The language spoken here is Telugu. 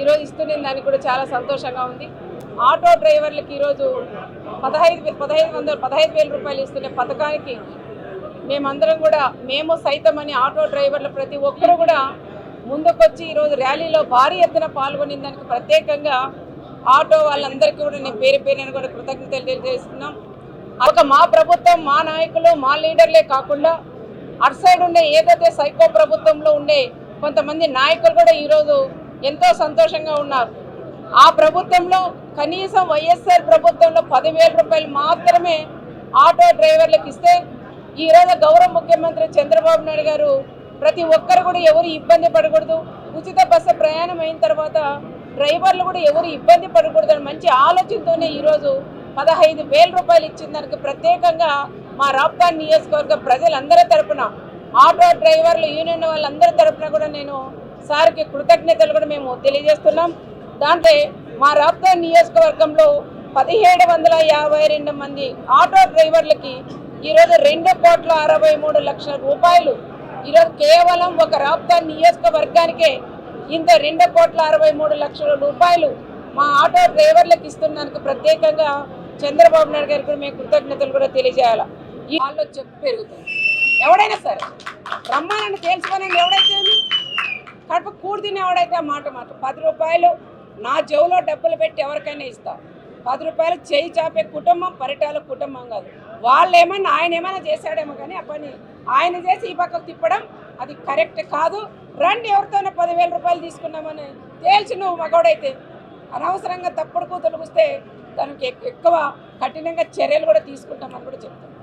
ఈరోజు ఇస్తున్న దానికి కూడా చాలా సంతోషంగా ఉంది. ఆటో డ్రైవర్లకి ఈరోజు పదహైదు పదహైదు వందల పదహైదు వేల రూపాయలు ఇస్తున్న పథకానికి మేమందరం కూడా మేము సైతం అని ఆటో డ్రైవర్లు ప్రతి ఒక్కరూ కూడా ముందుకొచ్చి ఈరోజు ర్యాలీలో భారీ ఎత్తున పాల్గొని దానికి ప్రత్యేకంగా ఆటో వాళ్ళందరికీ కూడా నేను పేరు పేరుని కూడా కృతజ్ఞతలు తెలియజేస్తున్నాం. ఒక మా ప్రభుత్వం మా నాయకులు మా లీడర్లే కాకుండా అటు సైడ్ ఉండే ఏదైతే సైకో ప్రభుత్వంలో ఉండే కొంతమంది నాయకులు కూడా ఈరోజు ఎంతో సంతోషంగా ఉన్నారు. ఆ ప్రభుత్వంలో కనీసం వైఎస్ఆర్ ప్రభుత్వంలో పదివేల రూపాయలు మాత్రమే ఆటో డ్రైవర్లకు ఇస్తే ఈరోజు గౌరవ ముఖ్యమంత్రి చంద్రబాబు నాయుడు గారు ప్రతి ఒక్కరు కూడా ఎవరు ఇబ్బంది పడకూడదు. ఉచిత బస్సు ప్రయాణం అయిన తర్వాత డ్రైవర్లు కూడా ఎవరు ఇబ్బంది పడకూడదు అని మంచి ఆలోచనతోనే ఈరోజు పదహైదు వేల రూపాయలు ఇచ్చిన దానికి ప్రత్యేకంగా మా రాప్తాన్ నియోజకవర్గ ప్రజలందరి తరపున ఆటో డ్రైవర్లు యూనియన్ వాళ్ళందరి తరపున కూడా నేను సార్కి కృతజ్ఞతలు కూడా మేము తెలియజేస్తున్నాం. దాంట్లో మా రాప్తాన్ నియోజకవర్గంలో పదిహేడు వందల యాభై రెండు మంది ఆటో డ్రైవర్లకి ఈరోజు రెండు కోట్ల అరవై మూడు లక్షల రూపాయలు. ఈరోజు కేవలం ఒక రాప్తా నియోజకవర్గానికే ఇంత రెండు కోట్ల అరవై మూడు లక్షల రూపాయలు మా ఆటో డ్రైవర్లకు ఇస్తున్నందుకు ప్రత్యేకంగా చంద్రబాబు నాయుడు గారికి కూడా మేము కృతజ్ఞతలు కూడా తెలియజేయాలి. ఈ వాళ్ళు చెప్పు పెరుగుతుంది ఎవడైనా సరే. రమ్మానని తేల్చుకొని ఎవడైతే కడుపు కూడి మాట మాట పది రూపాయలు నా జేబులో డబ్బులు పెట్టి ఎవరికైనా ఇస్తా. పది రూపాయలు చేయి చాపే కుటుంబం పరిటాల కుటుంబం కాదు. వాళ్ళు ఏమన్నా ఆయన ఏమైనా చేశాడేమో కానీ ఆ పని ఆయన చేసి ఈ పక్కకు తిప్పడం అది కరెక్ట్ కాదు. రండి ఎవరితోనే పదివేల రూపాయలు తీసుకున్నామని తేల్చి నువ్వు మగోడైతే. అనవసరంగా తప్పుడు కూతురు వస్తే దానికి ఎక్కువ కఠినంగా చర్యలు కూడా తీసుకుంటామని కూడా చెప్తాను